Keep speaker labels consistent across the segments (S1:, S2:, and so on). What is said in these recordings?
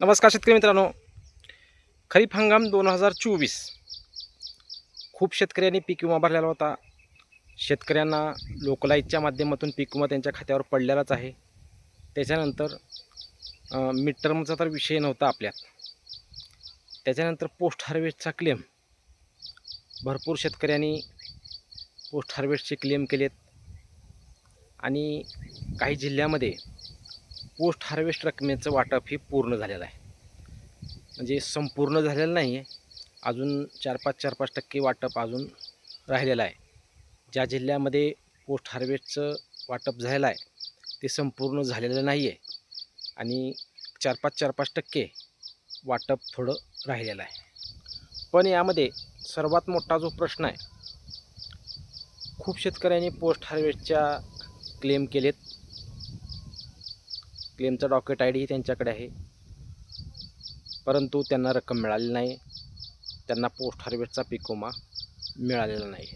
S1: नमस्कार शेतकरी मित्रांनो. खरीप हंगाम दोन हजार चोवीस. खूप शेतकऱ्यांनी पीक विमा भरलेला होता. शेतकऱ्यांना लोकलाईटच्या माध्यमातून पीक विमा त्यांच्या खात्यावर पडलेलाच आहे. त्याच्यानंतर मिडटर्मचा तर विषय नव्हता आपल्यात. त्याच्यानंतर पोस्ट हार्वेस्टचा क्लेम भरपूर शेतकऱ्यांनी पोस्ट हार्वेस्टचे क्लेम केलेत. आणि काही जिल्ह्यामध्ये पोस्ट हार्वेस्ट रकमेचं वाटप हे पूर्ण झालेलं आहे. म्हणजे संपूर्ण झालेलं नाही आहे. अजून चार पाच चार पाच टक्के वाटप अजून राहिलेलं आहे. ज्या जिल्ह्यामध्ये पोस्ट हार्वेस्टचं वाटप झालेलं आहे ते संपूर्ण झालेलं नाही आहे. आणि चार पाच चार पाच टक्के वाटप थोडं राहिलेलं आहे. पण यामध्ये सर्वात मोठा जो प्रश्न आहे खूप शेतकऱ्यांनी पोस्ट हार्वेस्टच्या क्लेम केलेत. क्लेमचा डॉक्युमेंट आय डी त्यांच्याकडे आहे. परंतु त्यांना रक्कम मिळाली नाही. त्यांना पोस्ट हार्वेस्टचा पीक विमा मिळालेला नाही.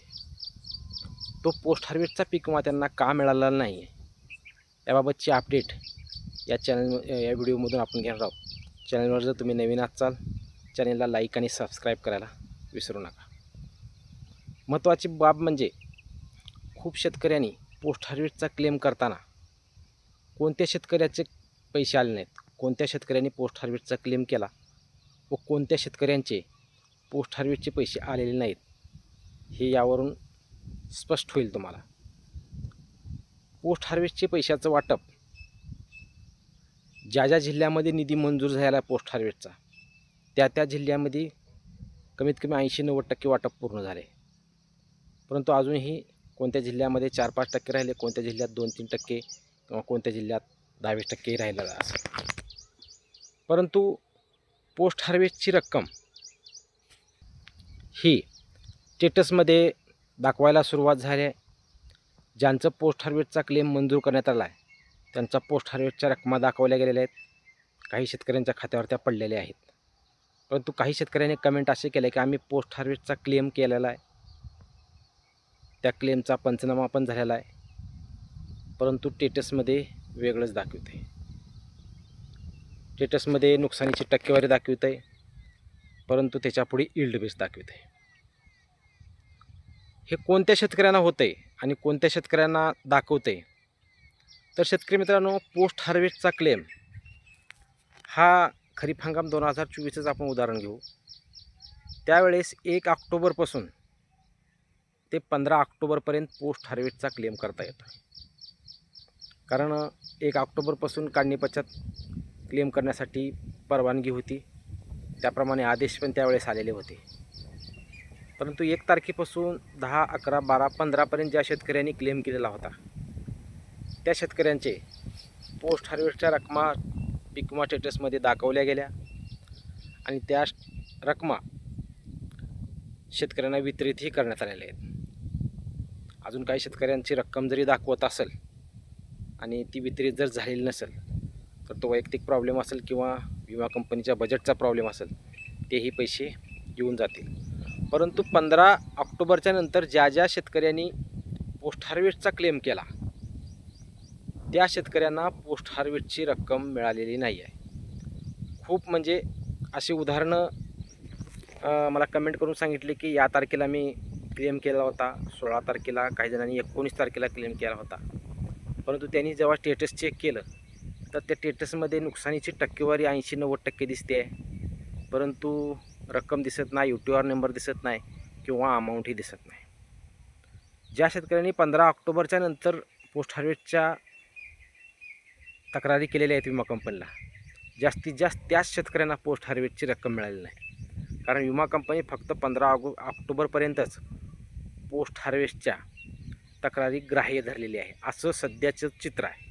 S1: तो पोस्ट हार्वेस्टचा पीक विमा त्यांना का मिळालेला नाही? आहे याबाबतची अपडेट या चॅनल या व्हिडिओमधून आपण घेणार आहोत. चॅनलवर जर तुम्ही नवीन असाल चॅनलला लाईक आणि सबस्क्राईब करायला विसरू नका. महत्त्वाची बाब म्हणजे खूप शेतकऱ्यांनी पोस्ट हार्वेस्टचा क्लेम करताना कोणत्या शेतकऱ्याचे पैसे आले नाहीत? कोणत्या शेतकऱ्यांनी पोस्ट हार्वेस्टचा क्लेम केला? व कोणत्या शेतकऱ्यांचे पोस्ट हार्वेस्टचे पैसे आलेले नाहीत? हे यावरून स्पष्ट होईल तुम्हाला. पोस्ट हार्वेस्टचे पैशाचं वाटप. ज्या ज्या जिल्ह्यामध्ये निधी मंजूर झाला आहे पोस्ट हार्वेस्टचा त्या त्या जिल्ह्यामध्ये कमीत कमी ऐंशी नव्वद टक्के वाटप पूर्ण झाले. परंतु अजूनही कोणत्या जिल्ह्यामध्ये चार पाच टक्के राहिले कोणत्या जिल्ह्यात दोन तीन टक्के किंवा कोणत्या जिल्ह्यात दहावीस टक्केही राहिलेला असं परंतु पोस्ट हार्वेस्टची रक्कम ही स्टेटसमध्ये दाखवायला सुरुवात झाली आहे. ज्यांचं पोस्ट हार्वेस्टचा क्लेम मंजूर करण्यात आला आहे त्यांचा पोस्ट हार्वेस्टच्या रकमा दाखवल्या गेलेल्या आहेत. काही शेतकऱ्यांच्या खात्यावर त्या पडलेल्या आहेत. परंतु काही शेतकऱ्यांनी कमेंट असे केले की आम्ही पोस्ट हार्वेस्टचा क्लेम केलेला आहे. त्या क्लेमचा पंचनामा पण झालेला आहे. परंतु टेटसमध्ये वेगळंच दाखवतं आहे. टेटसमध्ये नुकसानीची टक्केवारी दाखवत आहे परंतु त्याच्यापुढे इल्ड बेस दाखवत आहे. हे कोणत्या शेतकऱ्यांना होतं आहे आणि कोणत्या शेतकऱ्यांना दाखवतं आहे? तर शेतकरी मित्रांनो पोस्ट हार्वेस्टचा क्लेम हा खरीप हंगाम दोन हजार चोवीसचं आपण उदाहरण घेऊ. त्यावेळेस एक ऑक्टोबरपासून ते पंधरा ऑक्टोबरपर्यंत पोस्ट हार्वेस्टचा क्लेम करता येतो. कारण एक ऑक्टोबरपासून काढणी पश्चात क्लेम करण्यासाठी परवानगी होती. त्याप्रमाणे आदेश पण त्यावेळेस आलेले होते. परंतु एक तारखेपासून दहा अकरा बारा पंधरापर्यंत ज्या शेतकऱ्यांनी क्लेम केलेला होता त्या शेतकऱ्यांचे पोस्ट हार्वेस्टच्या रकमा पीक विमा स्टेटसमध्ये दाखवल्या गेल्या आणि त्या रकमा शेतकऱ्यांना वितरितही करण्यात आलेल्या आहेत. अजून काही शेतकऱ्यांची रक्कम जरी दाखवत असेल आणि ती वितरित जर झालेली नसेल तर तो वैयक्तिक प्रॉब्लेम असेल किंवा विमा कंपनीच्या बजेटचा प्रॉब्लेम असेल तेही पैसे येऊन जातील. परंतु पंधरा ऑक्टोबरच्या नंतर ज्या ज्या शेतकऱ्यांनी पोस्ट हार्वेस्टचा क्लेम केला त्या शेतकऱ्यांना पोस्ट हार्वेस्टची रक्कम मिळालेली नाही आहे. खूप म्हणजे अशी उदाहरणं मला कमेंट करून सांगितले की या तारखेला मी क्लेम केला होता सोळा तारखेला काही जणांनी एकोणीस तारखेला क्लेम केला होता. परंतु त्यांनी जेव्हा स्टेटस चेक केलं तर त्या स्टेटसमध्ये नुकसानीची टक्केवारी ऐंशी नव्वद टक्के दिसते आहे. परंतु रक्कम दिसत नाही यू टी आर नंबर दिसत नाही किंवा अमाऊंटही दिसत नाही. ज्या शेतकऱ्यांनी पंधरा ऑक्टोबरच्या नंतर पोस्ट हार्वेस्टच्या तक्रारी केलेल्या आहेत विमा कंपनीला जास्तीत जास्त त्याच शेतकऱ्यांना पोस्ट हार्वेस्टची रक्कम मिळाली नाही. कारण विमा कंपनी फक्त पंधरा ऑगो ऑक्टोबरपर्यंतच पोस्ट हार्वेस्टच्या तक्रारी ग्राह्य धरलेली आहे. असं सध्याचं चित्र आहे.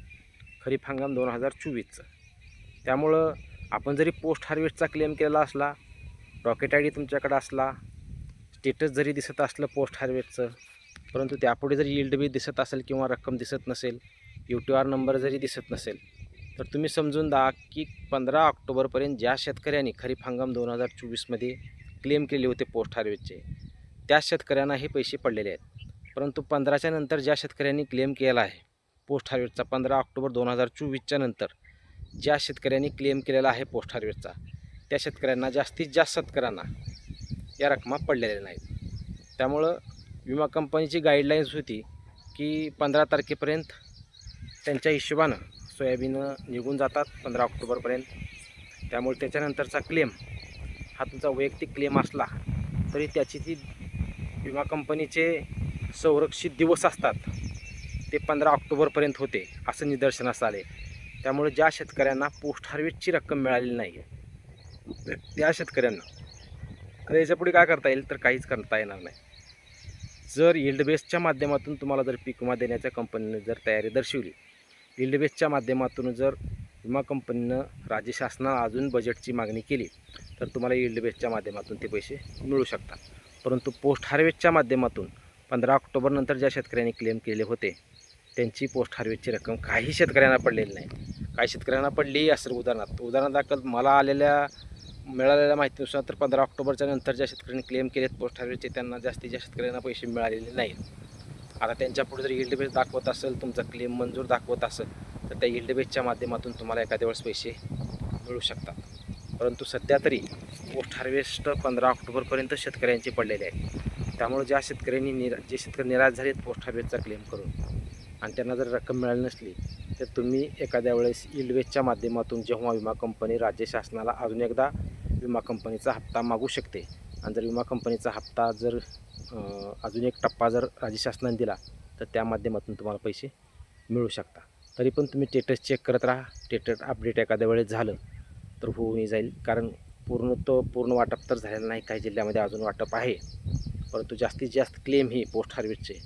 S1: खरीप हंगाम दोन हजार चोवीसचं. त्यामुळं आपण जरी पोस्ट हार्वेस्टचा क्लेम केलेला असला रॉकेट आय डी तुमच्याकडे असला स्टेटस जरी दिसत असलं पोस्ट हार्वेस्टचं परंतु त्यापुढे जर यील्ड बी दिसत असेल किंवा रक्कम दिसत नसेल यू टी आर नंबर जरी दिसत नसेल तर तुम्ही समजून द्या की पंधरा ऑक्टोबरपर्यंत ज्या शेतकऱ्यांनी खरीप हंगाम दोन हजार चोवीसमध्ये क्लेम केले होते पोस्ट हार्वेस्टचे त्या शेतकऱ्यांना हे पैसे पडलेले आहेत. परंतु पंधराच्या नंतर ज्या शेतकऱ्यांनी क्लेम केला आहे पोस्ट हार्वेस्टचा पंधरा ऑक्टोबर दोन हजार चोवीसच्या नंतर ज्या शेतकऱ्यांनी क्लेम केलेला आहे पोस्ट हार्वेस्टचा त्या शेतकऱ्यांना जास्तीत जास्त शेतकऱ्यांना या रकमा पडलेल्या नाहीत. त्यामुळं विमा कंपनीची गाईडलाईन्स होती की पंधरा तारखेपर्यंत त्यांच्या हिशोबानं सोयाबीन निघून जातात पंधरा ऑक्टोबरपर्यंत. त्यामुळे त्याच्यानंतरचा क्लेम हा तुमचा वैयक्तिक क्लेम असला तरी त्याची ती विमा कंपनीचे संरक्षित दिवस असतात ते पंधरा ऑक्टोबरपर्यंत होते असं निदर्शनास आले. त्यामुळे ज्या शेतकऱ्यांना पोस्ट हार्वेस्टची रक्कम मिळालेली नाही तर त्या शेतकऱ्यांना. तर याच्यापुढे काय करता येईल तर काहीच करता येणार नाही. जर यील्ड बेसच्या माध्यमातून तुम्हाला जर पीक विमा देण्याच्या कंपनीने जर तयारी दर्शवली yield बेसच्या माध्यमातून जर विमा कंपनीनं राज्य शासनाला अजून बजेटची मागणी केली तर तुम्हाला यील्ड बेसच्या माध्यमातून ते पैसे मिळू शकतात. परंतु पोस्ट हार्वेस्टच्या माध्यमातून पंधरा ऑक्टोबरनंतर ज्या शेतकऱ्यांनी क्लेम केले होते त्यांची पोस्ट हार्वेस्टची रक्कम काही शेतकऱ्यांना पडलेली नाही. काही शेतकऱ्यांना पडली असेल उदाहरणार्थ. उदाहरणादाखल मला आलेल्या मिळालेल्या माहितीनुसार तर पंधरा ऑक्टोबरच्या नंतर ज्या शेतकऱ्यांनी क्लेम केलेत पोस्ट हार्वेस्टचे त्यांना जास्तीत जास्त शेतकऱ्यांना पैसे मिळालेले नाहीत. आता त्यांच्या पुढे जर इल्ड बेस दाखवत असेल तुमचा क्लेम मंजूर दाखवत असेल तर त्या इल्ड बेसच्या माध्यमातून तुम्हाला एखाद्या वेळेस पैसे मिळू शकतात. परंतु सध्या तरी पोस्ट हार्वेस्ट पंधरा ऑक्टोबरपर्यंत शेतकऱ्यांचे पडलेले आहेत. त्यामुळे ज्या शेतकऱ्यांनी निरा जे शेतकरी निराश झालेत पोस्ट हार्वेस्टचा क्लेम करून आणि त्यांना जर रक्कम मिळाली नसली तर तुम्ही एखाद्या वेळेस इल्डवेजच्या माध्यमातून जेव्हा विमा कंपनी राज्य शासनाला अजून एकदा विमा कंपनीचा हप्ता मागू शकते आणि जर विमा कंपनीचा हप्ता जर अजून एक टप्पा जर राज्य शासनाने दिला तर त्या माध्यमातून तुम्हाला पैसे मिळू शकता तरी पण तुम्ही स्टेटस चेक करत राहा. स्टेटस अपडेट एखाद्या वेळेस झालं तर होऊनही जाईल. कारण पूर्ण तो पूर्ण वाटप तर झालेला नाही. काही जिल्ह्यामध्ये अजून वाटप आहे. परंतु जास्तीत जास्त क्लेम ही पोस्ट हार्वेस्टचे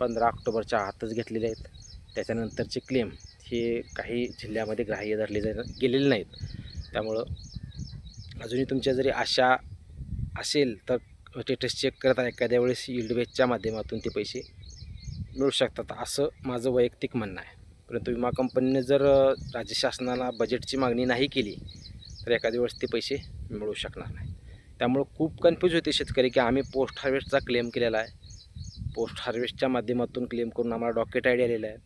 S1: पंधरा ऑक्टोबरच्या आतच घेतलेले आहेत. त्याच्यानंतरचे क्लेम हे काही जिल्ह्यामध्ये ग्राह्य धरले जा गेलेले नाहीत. त्यामुळं अजूनही तुमच्या जरी आशा असेल तर स्टेटस चेक करता एखाद्या वेळेस yield माध्यमातून ते पैसे मिळू शकतात असं माझं वैयक्तिक म्हणणं आहे. परंतु विमा कंपनीने जर राज्य शासनाला बजेटची मागणी नाही केली तर एखाद्या वेळेस ते पैसे मिळू शकणार नाही त्यामुळं खूप कन्फ्यूज होते शेतकरी की आम्ही पोस्ट हार्वेस्टचा क्लेम केलेला आहे. पोस्ट हार्वेस्टच्या माध्यमातून क्लेम करून आम्हाला डॉक्युमेंट आय डी आलेला आहे.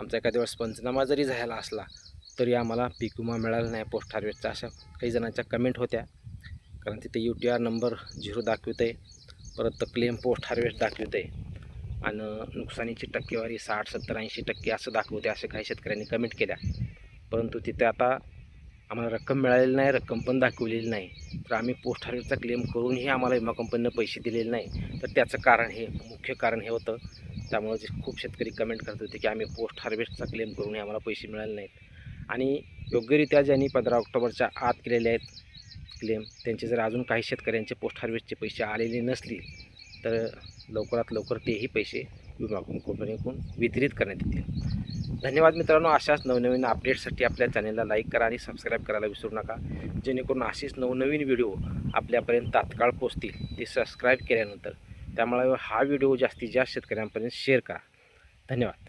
S1: आमचा एखाद्या वेळेस पंचनामा जरी झाला असला तरी आम्हाला पीक विमा मिळाला नाही पोस्ट हार्वेस्टचा अशा काही जणांच्या कमेंट होत्या. कारण तिथे U T R number zero दाखवत आहे परत क्लेम पोस्ट हार्वेस्ट दाखवत आहे आणि नुकसानीची टक्केवारी साठ सत्तर ऐंशी टक्के असं दाखवते असे काही शेतकऱ्यांनी कमेंट केल्या. परंतु तिथे आता आम्हाला रक्कम मिळालेली नाही रक्कम पण दाखवलेली नाही. तर आम्ही पोस्ट हार्वेस्टचा क्लेम करूनही आम्हाला विमा कंपनीनं पैसे दिलेले नाही. तर त्याचं कारण हे मुख्य कारण हे होतं. त्यामुळे जे खूप शेतकरी कमेंट करत होते की आम्ही पोस्ट हार्वेस्टचा क्लेम करूनही आम्हाला पैसे मिळाले नाहीत. आणि योग्यरित्या ज्यांनी पंधरा ऑक्टोबरच्या आत केलेले आहेत क्लेम त्यांचे जर अजून काही शेतकऱ्यांचे पोस्ट हार्वेस्टचे पैसे आलेले नसतील तर लवकरात लवकर तेही पैसे विमा कंपनीकडून वितरित करण्यात येतील. धन्यवाद मित्रांनो अशाच नवनवीन अपडेट्ससाठी आपल्या चॅनलला लाईक करा आणि सबस्क्राईब करायला विसरू नका. जेणेकरून अशीच नवनवीन व्हिडिओ आपल्यापर्यंत तात्काळ पोचतील ते सबस्क्राईब केल्यानंतर. त्यामुळे हा व्हिडिओ जास्तीत जास्त शेतकऱ्यांपर्यंत शेअर करा. धन्यवाद.